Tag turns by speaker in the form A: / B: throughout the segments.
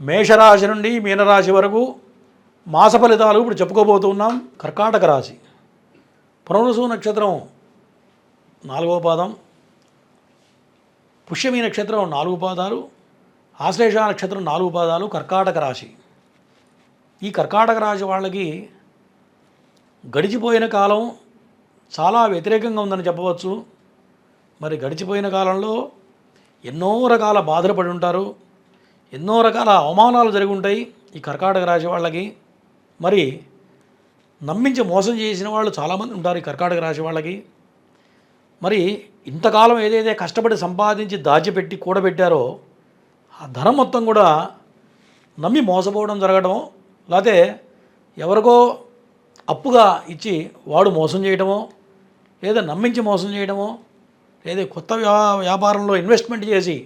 A: మేషరాశి నుండి మీనరాశి వరకు మాస ఫలితాలు ఇప్పుడు చెప్పుకోబోతున్నాం. కర్కాటక రాశి. పునరుసు నక్షత్రం నాలుగవ పాదం. పుష్యమి నక్షత్రం నాలుగు పాదాలు. ఆశ్లేష నక్షత్రం నాలుగు పాదాలు. కర్కాటక రాశి. ఈ కర్కాటక రాశి వాళ్ళకి గడిచిపోయిన కాలం చాలా వ్యతిరేకంగా ఉందని చెప్పవచ్చు. మరి గడిచిపోయిన కాలంలో ఎన్నో రకాల బాధలు పడి ఉంటారు. ఎన్నో రకాల అవమానాలు జరిగి ఉంటాయి ఈ కర్కాటక రాశి వాళ్ళకి. మరి నమ్మించి మోసం చేసిన వాళ్ళు చాలామంది ఉంటారు ఈ కర్కాటక రాశి వాళ్ళకి. మరి ఇంతకాలం ఏదైతే కష్టపడి సంపాదించి దాచిపెట్టి కూడబెట్టారో ఆ ధనం మొత్తం కూడా నమ్మి మోసపోవడం జరగడం లేకపోతే ఎవరికో అప్పుగా ఇచ్చి వాడు మోసం చేయడమో లేదా నమ్మించి మోసం చేయడమో లేదా కొత్త వ్యా వ్యాపారంలో ఇన్వెస్ట్మెంట్ చేసి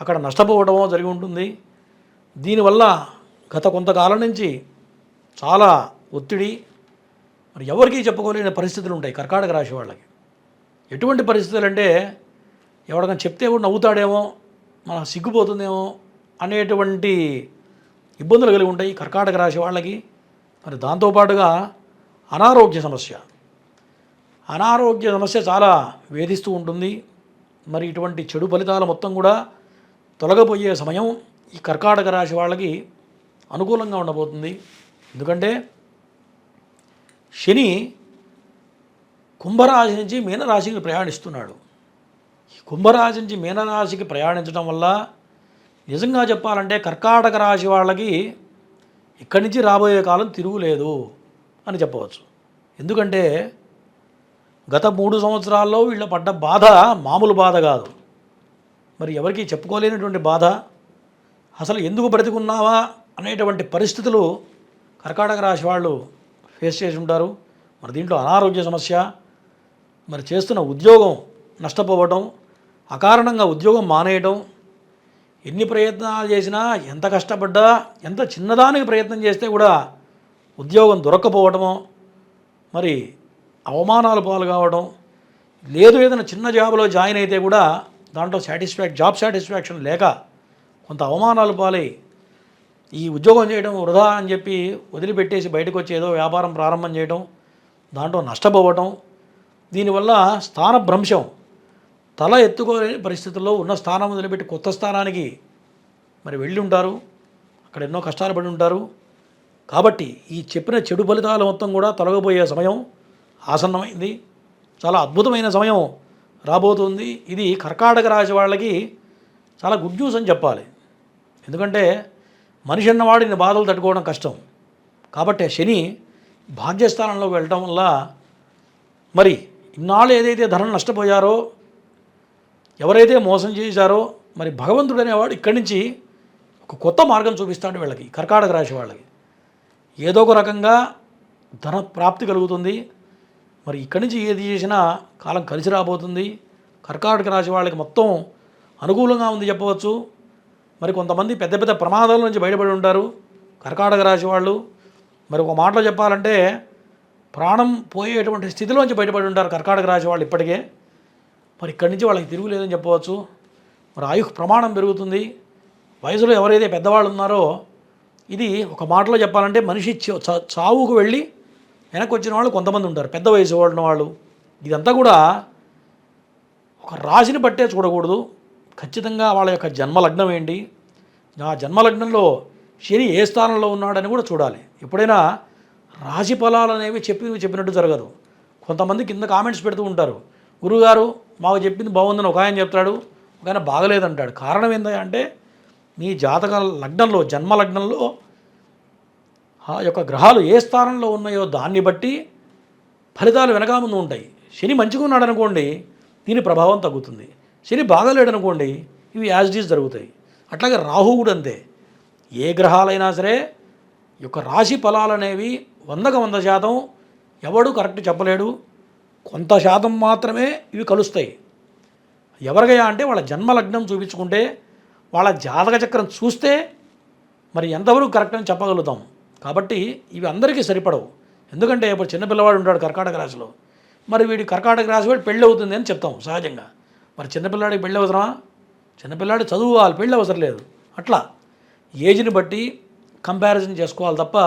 A: అక్కడ నష్టపోవడమో జరిగి ఉంటుంది. దీనివల్ల గత కొంతకాలం నుంచి చాలా ఒత్తిడి. మరి ఎవరికీ చెప్పుకోలేని పరిస్థితులు ఉంటాయి కర్కాటక రాశి వాళ్ళకి. ఎటువంటి పరిస్థితులు అంటే ఎవరికైనా చెప్తే కూడా నవ్వుతాడేమో మన సిగ్గుపోతుందేమో అనేటువంటి ఇబ్బందులు కలిగి ఉంటాయి కర్కాటక రాశి వాళ్ళకి. మరి దాంతోపాటుగా అనారోగ్య సమస్య. అనారోగ్య సమస్య చాలా వేధిస్తూ ఉంటుంది. మరి ఇటువంటి చెడు ఫలితాలు మొత్తం కూడా తొలగబోయే సమయం ఈ కర్కాటక రాశి వాళ్ళకి అనుకూలంగా ఉండబోతుంది. ఎందుకంటే శని కుంభరాశి నుంచి మీనరాశికి ప్రయాణిస్తున్నాడు. ఈ కుంభరాశి నుంచి మీనరాశికి ప్రయాణించడం వల్ల నిజంగా చెప్పాలంటే కర్కాటక రాశి వాళ్ళకి ఇక్కడి నుంచి రాబోయే కాలం తిరుగులేదు అని చెప్పవచ్చు. ఎందుకంటే గత మూడు సంవత్సరాల్లో వీళ్ళ పడ్డ బాధ మామూలు బాధ కాదు. మరి ఎవరికి చెప్పుకోలేనటువంటి బాధ? అసలు ఎందుకు బ్రతికున్నావా? అనేటువంటి పరిస్థితులు కర్కాటక రాశి వాళ్ళు ఫేస్ చేసి ఉంటారు. మరి దీంట్లో అనారోగ్య సమస్య మరి చేస్తున్న ఉద్యోగం నష్టపోవటం అకారణంగా ఉద్యోగం మానేయటం ఎన్ని ప్రయత్నాలు చేసినా ఎంత కష్టపడ్డా ఎంత చిన్నదానికి ప్రయత్నం చేస్తే కూడా ఉద్యోగం దొరక్కపోవటమో మరి అవమానాలు పాలు కావడం లేదు ఏదైనా చిన్న జాబ్లో జాయిన్ అయితే కూడా దాంట్లో సాటిస్ఫాక్ జాబ్ సాటిస్ఫాక్షన్ లేక కొంత అవమానాలు పాలై ఈ ఉద్యోగం చేయడం వృధా అని చెప్పి వదిలిపెట్టేసి బయటకు వచ్చి ఏదో వ్యాపారం ప్రారంభం చేయడం దాంట్లో నష్టపోవటం దీనివల్ల స్థానభ్రంశం తల ఎత్తుకోలేని పరిస్థితుల్లో ఉన్న స్థానం వదిలిపెట్టి కొత్త స్థానానికి మరి వెళ్ళి ఉంటారు అక్కడ ఎన్నో కష్టాలు పడి ఉంటారు. కాబట్టి ఈ చెప్పిన చెడు ఫలితాలు మొత్తం కూడా తొలగబోయే సమయం ఆసన్నమైంది. చాలా అద్భుతమైన సమయం రాబోతుంది. ఇది కర్కాటక రాశి వాళ్ళకి చాలా గుడ్ న్యూస్ అని చెప్పాలి. ఎందుకంటే మనిషి అన్నవాడు ఇన్ని బాధలు తట్టుకోవడం కష్టం. కాబట్టి శని భాగ్యస్థానంలోకి వెళ్ళటం వల్ల మరి ఇన్నాళ్ళు ఏదైతే ధనం నష్టపోయారో ఎవరైతే మోసం చేశారో మరి భగవంతుడు అనేవాడు ఇక్కడి నుంచి ఒక కొత్త మార్గం చూపిస్తాడు వీళ్ళకి కర్కాటక రాశి వాళ్ళకి. ఏదో ఒక రకంగా ధన ప్రాప్తి కలుగుతుంది. మరి ఇక్కడి నుంచి ఏది చేసినా కాలం కలిసి రాబోతుంది. కర్కాటక రాశి వాళ్ళకి మొత్తం అనుకూలంగా ఉంది చెప్పవచ్చు. మరి కొంతమంది పెద్ద పెద్ద ప్రమాదాల నుంచి బయటపడి ఉంటారు. కర్కాటక రాశి వాళ్ళు. మరి ఒక మాటలో చెప్పాలంటే ప్రాణం పోయేటువంటి స్థితిలోంచి బయటపడి ఉంటారు కర్కాటక రాశి వాళ్ళు ఇప్పటికే. మరి ఇక్కడి నుంచి వాళ్ళకి తిరుగులేదని చెప్పవచ్చు. మరి ఆయుష్ ప్రమాణం పెరుగుతుంది. వయసులో ఎవరైతే పెద్దవాళ్ళు ఉన్నారో ఇది ఒక మాటలో చెప్పాలంటే మనిషి చావుకు వెళ్ళి వెనక్కి వచ్చిన వాళ్ళు కొంతమంది ఉంటారు. పెద్ద వయసు వాళ్ళు వాళ్ళు. ఇదంతా కూడా ఒక రాశిని బట్టే చూడకూడదు. ఖచ్చితంగా వాళ్ళ యొక్క జన్మలగ్నం ఏంటి? ఆ జన్మలగ్నంలో శని ఏ స్థానంలో ఉన్నాడని కూడా చూడాలి. ఎప్పుడైనా రాశి ఫలాలు అనేవి చెప్పి చెప్పినట్టు జరగదు. కొంతమంది కింద కామెంట్స్ పెడుతూ ఉంటారు. గురుగారు మాకు చెప్పింది బాగుందని ఒక ఆయన చెప్తాడు. ఒక ఆయన బాగలేదంటాడు. కారణం ఏంటంటే మీ జాతక లగ్నంలో జన్మ లగ్నంలో ఆ యొక్క గ్రహాలు ఏ స్థానంలో ఉన్నాయో దాన్ని బట్టి ఫలితాలు వెనక ముందు ఉంటాయి. శని మంచిగా ఉన్నాడు అనుకోండి దీని ప్రభావం తగ్గుతుంది. శని బాగాలేడు అనుకోండి ఇవి యాజ్ డీస్ జరుగుతాయి. అట్లాగే రాహు కూడా అంతే. ఏ గ్రహాలైనా సరే యొక్క రాశి ఫలాలు అనేవి వందకు వంద శాతం ఎవడు కరెక్ట్ చెప్పలేడు. కొంత శాతం మాత్రమే ఇవి కలుస్తాయి. ఎవరికయ్యా అంటే వాళ్ళ జన్మ లగ్నం చూపించుకుంటే వాళ్ళ జాతక చక్రం చూస్తే మరి ఎంతవరకు కరెక్ట్ అని చెప్పగలుగుతాం. కాబట్టి ఇవి అందరికీ సరిపడవు. ఎందుకంటే ఇప్పుడు చిన్నపిల్లవాడు ఉంటాడు కర్కాటక రాశిలో. మరి వీడి కర్కాటక రాశి వాడు పెళ్ళి అవుతుంది అని చెప్తాం సహజంగా. మరి చిన్నపిల్లాడికి పెళ్ళి అవసరమా? చిన్నపిల్లాడు చదువుకోవాలి పెళ్ళి అవసరం లేదు. అట్లా. ఏజ్ని బట్టి కంపారిజన్ చేసుకోవాలి తప్ప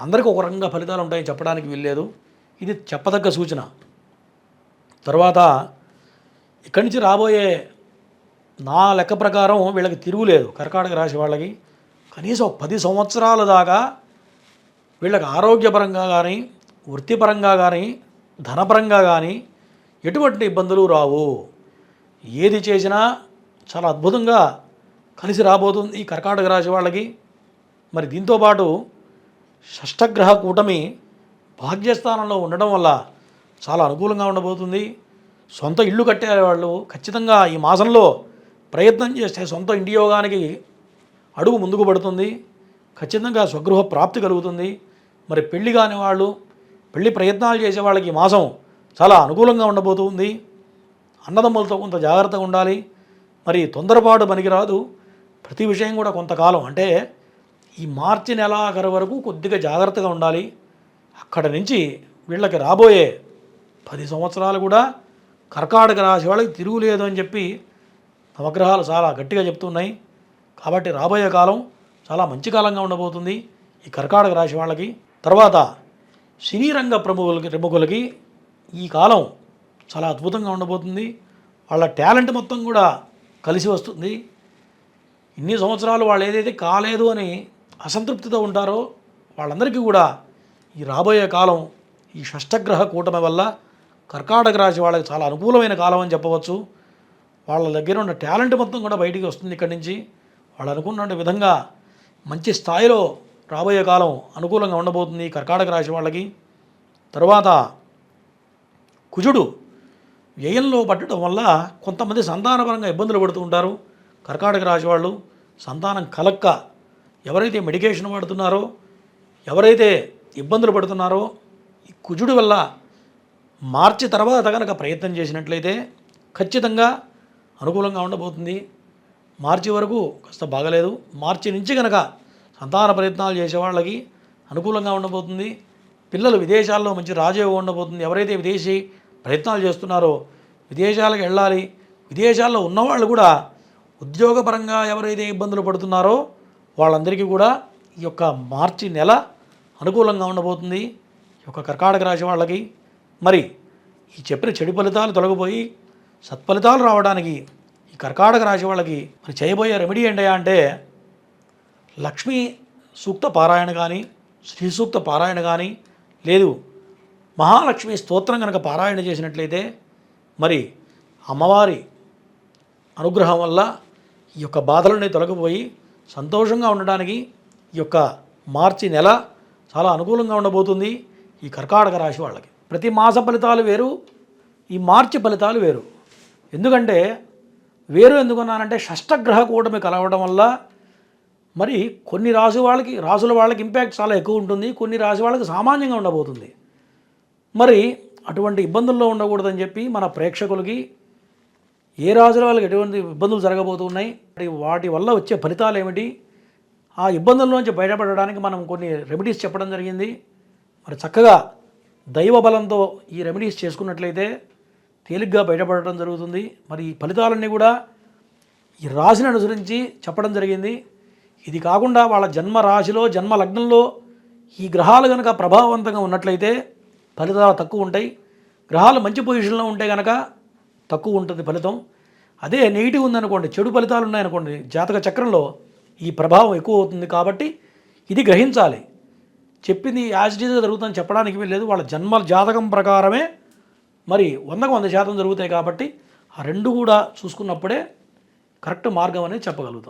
A: అందరికీ ఒక రకంగా ఫలితాలు ఉంటాయని చెప్పడానికి వీల్లేదు. ఇది చెప్పదగ్గ సూచన. తర్వాత ఇక్కడి నుంచి రాబోయే నా లెక్క ప్రకారం వీళ్ళకి తిరుగులేదు కర్కాటక రాశి వాళ్ళకి. కనీసం పది సంవత్సరాల దాకా వీళ్ళకి ఆరోగ్యపరంగా కానీ వృత్తిపరంగా కానీ ధనపరంగా కానీ ఎటువంటి ఇబ్బందులు రావు. ఏది చేసినా చాలా అద్భుతంగా కలిసి రాబోతుంది ఈ కర్కాటక రాశి వాళ్ళకి. మరి దీంతోపాటు షష్టగ్రహ కూటమి భాగ్యస్థానంలో ఉండడం వల్ల చాలా అనుకూలంగా ఉండబోతుంది. సొంత ఇల్లు కట్టే వాళ్ళు ఖచ్చితంగా ఈ మాసంలో ప్రయత్నం చేస్తే సొంత ఇంటి యోగానికి అడుగు ముందుకు పడుతుంది. ఖచ్చితంగా స్వగృహ ప్రాప్తి కలుగుతుంది. మరి పెళ్ళి కాని వాళ్ళు పెళ్ళి ప్రయత్నాలు చేసే వాళ్ళకి ఈ మాసం చాలా అనుకూలంగా ఉండబోతుంది. అన్నదమ్ములతో కొంత జాగ్రత్తగా ఉండాలి. మరి తొందరపాటు పనికిరాదు. ప్రతి విషయం కూడా కొంతకాలం. అంటే ఈ మార్చి నెలాఖరు వరకు కొద్దిగా జాగ్రత్తగా ఉండాలి. అక్కడ నుంచి వీళ్ళకి రాబోయే పది సంవత్సరాలు కూడా కర్కాటక రాశి వాళ్ళకి తిరుగులేదు అని చెప్పి నవగ్రహాలు చాలా గట్టిగా చెప్తున్నాయి. కాబట్టి రాబోయే కాలం చాలా మంచి కాలంగా ఉండబోతుంది ఈ కర్కాటక రాశి వాళ్ళకి. తర్వాత సినీ రంగ ప్రముఖులకి ప్రముఖులకి ఈ కాలం చాలా అద్భుతంగా ఉండబోతుంది. వాళ్ళ టాలెంట్ మొత్తం కూడా కలిసి వస్తుంది. ఇన్ని సంవత్సరాలు వాళ్ళు ఏదైతే కాలేదు అని అసంతృప్తితో ఉంటారో వాళ్ళందరికీ కూడా ఈ రాబోయే కాలం ఈ షష్టగ్రహ కూటమి వల్ల కర్కాటక రాశి వాళ్ళకి చాలా అనుకూలమైన కాలం అని చెప్పవచ్చు. వాళ్ళ దగ్గర ఉన్న టాలెంట్ మొత్తం కూడా బయటికి వస్తుంది ఇక్కడి నుంచి. వాళ్ళు అనుకున్న విధంగా మంచి స్థాయిలో రాబోయే కాలం అనుకూలంగా ఉండబోతుంది కర్కాటక రాశి వాళ్ళకి. తర్వాత కుజుడు వ్యయంలో పట్టడం వల్ల కొంతమంది సంతానపరంగా ఇబ్బందులు పడుతూ ఉంటారు. కర్కాటక రాశి వాళ్ళు సంతానం కలక్క ఎవరైతే మెడికేషన్ వాడుతున్నారో ఎవరైతే ఇబ్బందులు పడుతున్నారో ఈ కుజుడు వల్ల మార్చి తర్వాత కనుక ప్రయత్నం చేసినట్లయితే ఖచ్చితంగా అనుకూలంగా ఉండబోతుంది. మార్చి వరకు కాస్త బాగలేదు. మార్చి నుంచి కనుక సంతాన ప్రయత్నాలు చేసే వాళ్ళకి అనుకూలంగా ఉండబోతుంది. పిల్లలు విదేశాల్లో మంచి రాజయోగం ఉండబోతుంది. ఎవరైతే విదేశీ ప్రయత్నాలు చేస్తున్నారో విదేశాలకు వెళ్ళాలి. విదేశాల్లో ఉన్నవాళ్ళు కూడా ఉద్యోగపరంగా ఎవరైతే ఇబ్బందులు పడుతున్నారో వాళ్ళందరికీ కూడా ఈ యొక్క మార్చి నెల అనుకూలంగా ఉండబోతుంది. ఈ యొక్క కర్కాటక రాశి వాళ్ళకి మరి ఈ చెప్పిన చెడు ఫలితాలు తొలగిపోయి సత్ఫలితాలు రావడానికి ఈ కర్కాటక రాశి వాళ్ళకి మరి చేయబోయే రెమెడీ ఏంటయ్యా అంటే లక్ష్మీ సూక్త పారాయణ కానీ శ్రీ సూక్త పారాయణ కానీ లేదు మహాలక్ష్మి స్తోత్రం కనుక పారాయణ చేసినట్లయితే మరి అమ్మవారి అనుగ్రహం వల్ల ఈ యొక్క బాధలన్నీ తొలగిపోయి సంతోషంగా ఉండడానికి ఈ యొక్క మార్చి నెల చాలా అనుకూలంగా ఉండబోతుంది ఈ కర్కాటక రాశి వాళ్ళకి. ప్రతి మాస ఫలితాలు వేరు ఈ మార్చి ఫలితాలు వేరు. ఎందుకంటే వేరు ఎందుకున్నానంటే షష్టగ్రహ కూటమి కలవడం వల్ల మరి కొన్ని రాశి వాళ్ళకి రాసుల వాళ్ళకి ఇంపాక్ట్ చాలా ఎక్కువ ఉంటుంది. కొన్ని రాశి వాళ్ళకి సామాన్యంగా ఉండబోతుంది. మరి అటువంటి ఇబ్బందుల్లో ఉండకూడదని చెప్పి మన ప్రేక్షకులకి ఏ రాజుల వాళ్ళకి ఎటువంటి ఇబ్బందులు జరగబోతున్నాయి మరి వాటి వల్ల వచ్చే ఫలితాలు ఏమిటి ఆ ఇబ్బందుల నుంచి బయటపడడానికి మనం కొన్ని రెమెడీస్ చెప్పడం జరిగింది. మరి చక్కగా దైవ బలంతో ఈ రెమెడీస్ చేసుకున్నట్లయితే తేలిగ్గా బయటపడటం జరుగుతుంది. మరి ఈ ఫలితాలన్నీ కూడా ఈ రాశిని అనుసరించి చెప్పడం జరిగింది. ఇది కాకుండా వాళ్ళ జన్మ రాశిలో జన్మ లగ్నంలో ఈ గ్రహాలు కనుక ప్రభావవంతంగా ఉన్నట్లయితే ఫలితాలు తక్కువ ఉంటాయి. గ్రహాలు మంచి పొజిషన్లో ఉంటే కనుక తక్కువ ఉంటుంది ఫలితం. అదే నెగిటివ్ ఉందనుకోండి చెడు ఫలితాలు ఉన్నాయనుకోండి జాతక చక్రంలో ఈ ప్రభావం ఎక్కువ అవుతుంది కాబట్టి ఇది గ్రహించాలి. చెప్పింది యాజ్ జరుగుతుందని చెప్పడానికి లేదు వాళ్ళ జన్మ జాతకం ప్రకారమే మరి వందకు వంద శాతం జరుగుతాయి కాబట్టి ఆ రెండు కూడా చూసుకున్నప్పుడే కరెక్ట్ మార్గం అనేది చెప్పగలుగుతాం.